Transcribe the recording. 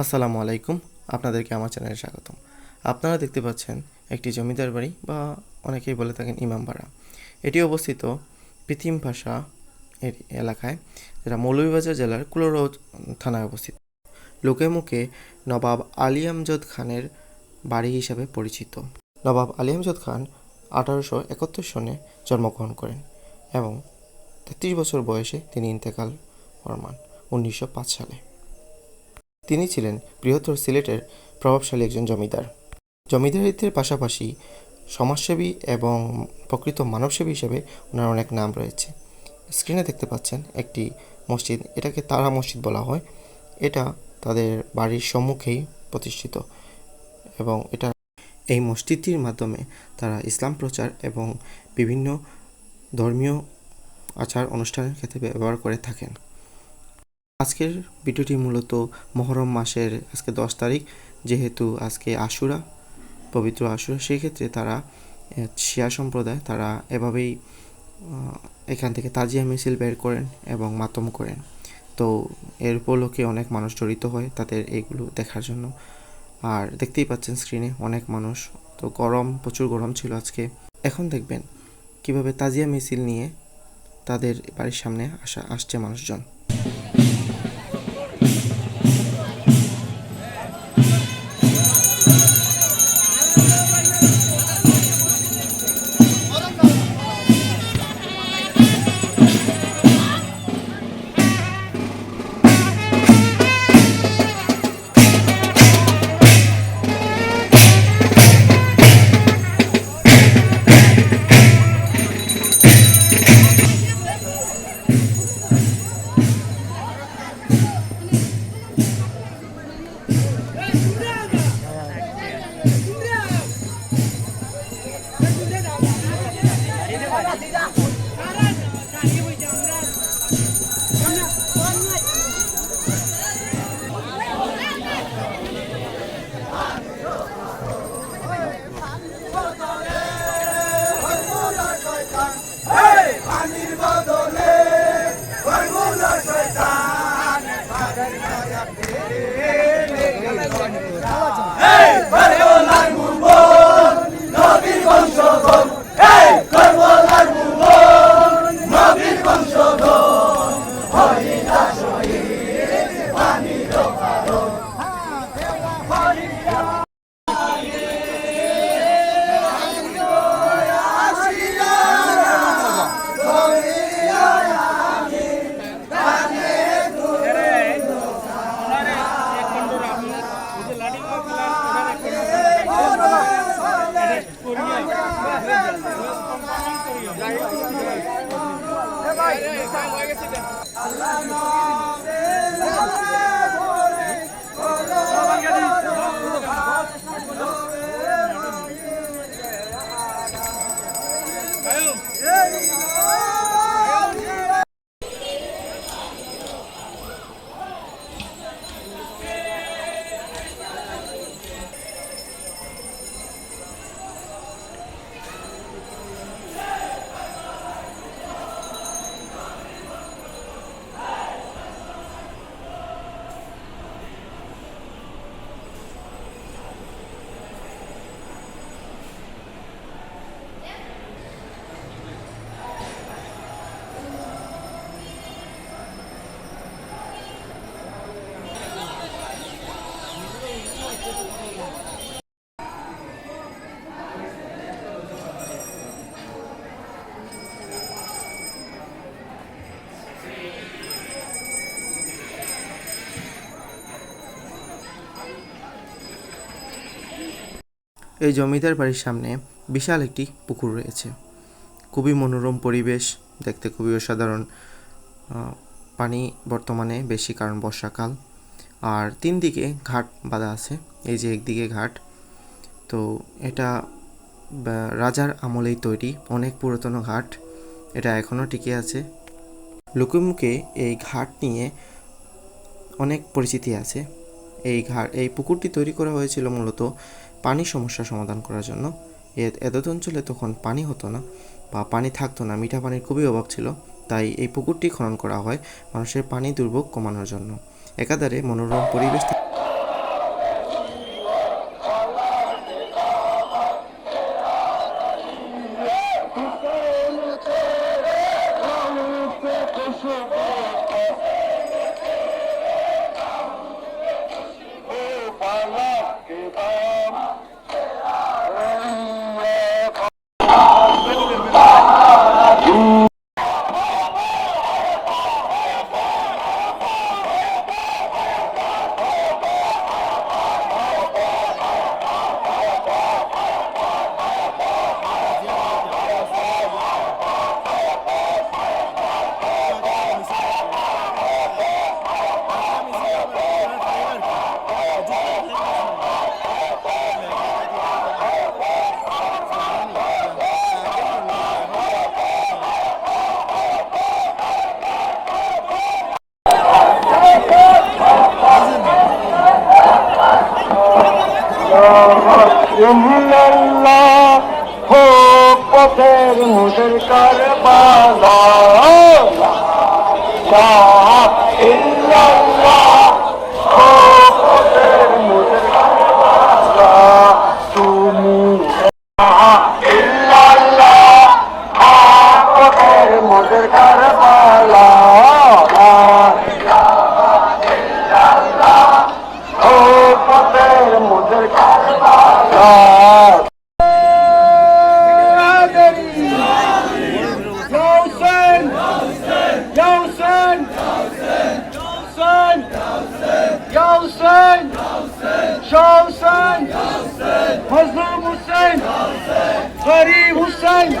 আসসালামু আলাইকুম, আপনাদেরকে আমার চ্যানেলে স্বাগতম। আপনারা দেখতে পাচ্ছেন একটি জমিদার বাড়ি বা অনেকেই বলে থাকেন ইমামবাড়া এটি অবস্থিত পৃথিম ভাষা এর এলাকায়, যেটা মৌলভীবাজার জেলার কুলোরো থানায় অবস্থিত। লোকে মুখে নবাব আলী আমজদ খানের বাড়ি হিসাবে পরিচিত। নবাব আলী আমজদ খান আঠারোশো একাত্তর সনে জন্মগ্রহণ করেন এবং তেত্রিশ বছর বয়সে তিনি ইন্তেকাল ফরমান, উনিশশো পাঁচ সালে। তিনি ছিলেন বৃহত্তর সিলেটের প্রভাবশালী একজন জমিদার। জমিদারিত্বের পাশাপাশি সমাজসেবী এবং প্রকৃত মানবসেবী হিসেবে ওনার অনেক নাম রয়েছে। স্ক্রিনে দেখতে পাচ্ছেন একটি মসজিদ, এটাকে তারা মসজিদ বলা হয়। এটা তাদের বাড়ির সম্মুখেই প্রতিষ্ঠিত এবং এটা এই মসজিদটির মাধ্যমে তারা ইসলাম প্রচার এবং বিভিন্ন ধর্মীয় আচার অনুষ্ঠানের ক্ষেত্রে ব্যবহার করে থাকেন। আজকের ভিডিওটি মূলত মহরম মাসের আজকে দশ তারিখ, যেহেতু আজকে আশুরা, পবিত্র আশুরা সেই ক্ষেত্রে তারা শিয়া সম্প্রদায় তারা এভাবেই এখান থেকে তাজিয়া মিছিল বের করেন এবং মাতম করেন। তো এর উপলক্ষে অনেক মানুষ জড়িত হয় তাদের এইগুলো দেখার জন্য। আর দেখতেই পাচ্ছেন স্ক্রিনে অনেক মানুষ। তো গরম, প্রচুর গরম ছিল আজকে। এখন দেখবেন কীভাবে তাজিয়া মিছিল নিয়ে তাদের বাড়ির সামনে আসা, আসছে মানুষজন। আল্লাহ এই জমিদার বাড়ির সামনে বিশাল একটি পুকুর রয়েছে। খুবই মনোরম পরিবেশ, দেখতে খুবই অসাধারণ। পানি বর্তমানে বেশি কারণ বর্ষাকাল। আর তিন দিকে ঘাট বাঁধা আছে, এই যে একদিকে ঘাট। তো এটা রাজার আমলেই তৈরি, অনেক পুরাতন ঘাট, এটা এখনও টিকে আছে। লোকমুখে এই ঘাট নিয়ে অনেক পরিচিতি আছে। এই ঘাট এই পুকুরটি তৈরি করা হয়েছিল মূলত পানি সমস্যা সমাধান করার জন্য। এ- এতদ অঞ্চলে তখন পানি হতো না বা পানি থাকতো না, মিঠা পানির খুবই অভাব ছিল। তাই এই পুকুরটি খনন করা হয় মানুষের পানি দুর্ভোগ কমানোর জন্য। একাধারে মনোরম পরিবেশ ইল্লাল্লাহ হোক পথের মুদের কারবালা। ইল্লাল্লাহ। Yolsun! Mazlum Hüseyin! Garip Hüseyin!